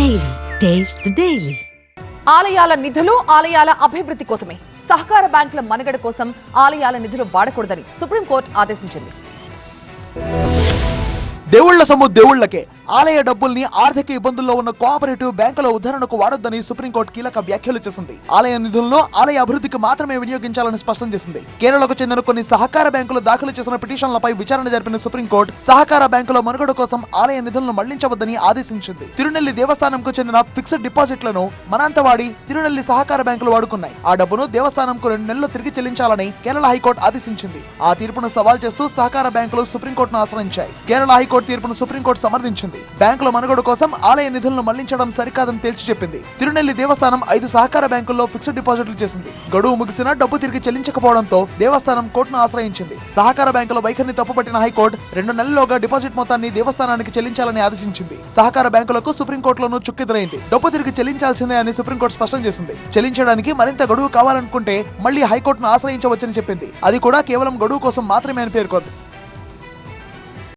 Taste the Daily. ఆలయాల నిధులు ఆలయాల అభివృద్ధి కోసమే. సహకార బ్యాంకుల మనుగడ కోసం ఆలయాల నిధులు వాడకూడదని సుప్రీంకోర్టు ఆదేశించింది. దేవుళ్ళ సొమ్ము దేవుళ్ళకే ఆలయ డబ్బుల్ని ఆర్థిక ఇబ్బందుల్లో ఉన్న కోఆపరేటివ్ బ్యాంకుల ఉద్ధరణకు వాడొద్దని సుప్రీంకోర్టు కీలక వ్యాఖ్యలు చేసింది. ఆలయ నిధులను ఆలయ అభివృద్ధికి మాత్రమే వినియోగించాలని స్పష్టం చేసింది. కేరళకు చెందిన కొన్ని సహకార బ్యాంకులు దాఖలు చేసిన పిటిషన్లపై విచారణ జరిపిన సుప్రీంకోర్టు సహకార బ్యాంకుల మనుగడ కోసం ఆలయ నిధులను మళ్ళించవద్దని ఆదేశించింది. తిరునెల్లి దేవస్థానంకు చెందిన ఫిక్స్డ్ డిపాజిట్లను మనంతవాడి తిరునెల్లి సహకార బ్యాంకులు వాడుకున్నాయి. ఆ డబ్బును దేవస్థానంకు రెండు నెలలు తిరిగి చెల్లించాలని కేరళ హైకోర్టు ఆదేశించింది. ఆ తీర్పును సవాల్ చేస్తూ సహకార బ్యాంకులు సుప్రీంకోర్టును ఆశ్రయించాయి. కేరళ హైకోర్టు తీర్పును సుప్రీంకోర్టు సమర్థించింది. బ్యాంకుల మనుగడ కోసం ఆలయ నిధులను మళ్ళించడం సరికాదని తేల్చి చెప్పింది. తిరునెల్లి దేవస్థానం ఐదు సహకార బ్యాంకుల్లో ఫిక్స్డ్ డిపాజిట్లు చేసింది. గడువు ముగిసినా డబ్బు తిరిగి చెల్లించకపోవడంతో దేవస్థానం కోర్టును ఆశ్రయించింది. సహకార బ్యాంకుల వైఖరిని తప్పుపట్టిన హైకోర్టు రెండు నెలల్లోగా డిపాజిట్ మొత్తాన్ని దేవస్థానానికి చెల్లించాలని ఆదేశించింది. సహకార బ్యాంకులకు సుప్రీంకోర్టులోనూ చుక్కెదురైంది డబ్బు తిరిగి చెల్లించాల్సిందే అని సుప్రీంకోర్టు స్పష్టం చేసింది. చెల్లించడానికి మరింత గడువు కావాలనుకుంటే మళ్ళీ హైకోర్టును ఆశ్రయించవచ్చని చెప్పింది. అది కూడా కేవలం గడువు కోసం మాత్రమే అని పేర్కొంది.